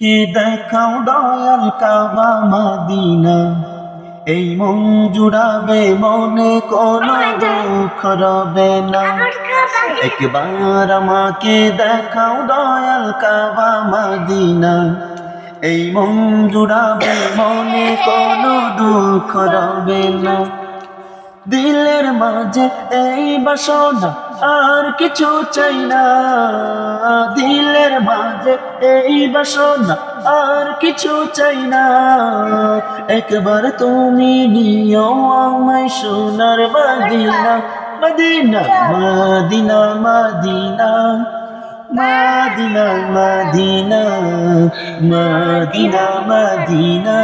কে দেখাও দয়াল কাবা মাদিনা? এই মন জুড়াবে মনে কোনো দুঃখ রবে না। একবার আমাকে দেখাও দয়াল কাবা মাদিনা। এই মন জুড়াবে মনে কোনো দুঃখ রবে না। দিলের মাঝে এই বাসনা আর কিছু চাই না দিলের মাঝে এই বাসনা আর কিছু চাই না একবার তুমি নিও আমায় সোনার Medina Medina Medina Medina Medina Medina Medina Medina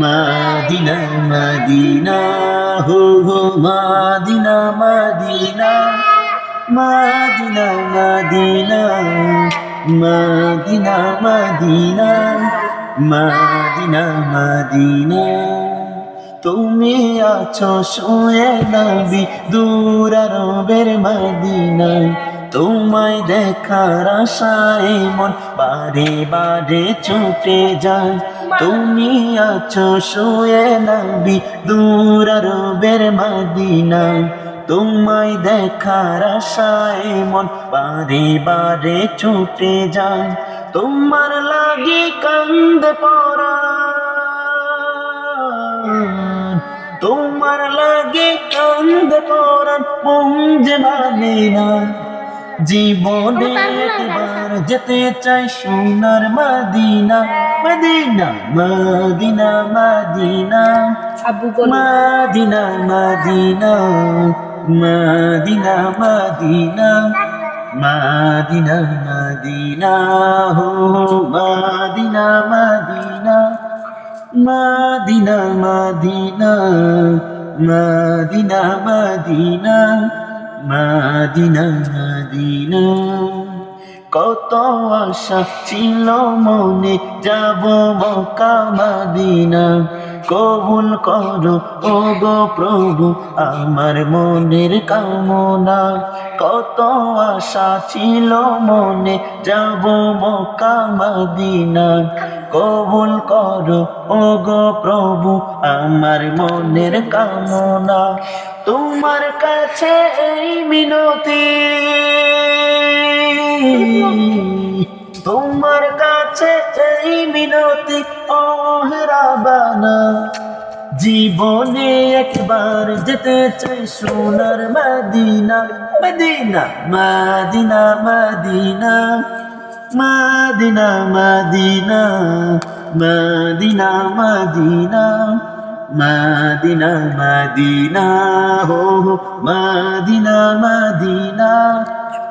Medina Medina হো হো Madina Medina Medina Medina Medina Medina Medina Madina. তুমি আছো শুয়ে নবী, দূর আরবের মদিনায় তোমায় দেখার আশায় মন বারে বারে ছুটে যায়। তুমি আছো শুয়ে নবী, দূর আরবের মদিনায় তোমায় দেখার আশায় মন বারে বারে ছুটে যায়। তোমার লাগে কান্দে পড়া। তোমার লাগে কান্দ পরান পুঞ্জে মানে না। জীবনে একবার যেতে চাই সোনার Medina. Medina Medina Medina. Medina Medina. Medina Medina Medina Medina হো Medina Medina Medina Medina Medina Medina Medina Medina. কত আশা ছিল মনে, যাব মক্কা মদিনা। কবুল করো ও গো প্রভু, আমার মনের কামনা। কত আশা ছিল মনে, যাব মক্কা মদিনা। কবুল করো ও গো প্রভু, আমার মনের কামনা। তোমার কাছে এই মিনতি। তোমার কাছে এই মিনতি অহরাবানা জীবনে একবার যেতে চাই সোনার Medina. Medina Medina Medina Medina Medina Medina Medina Medina Medina হো, Medina Medina.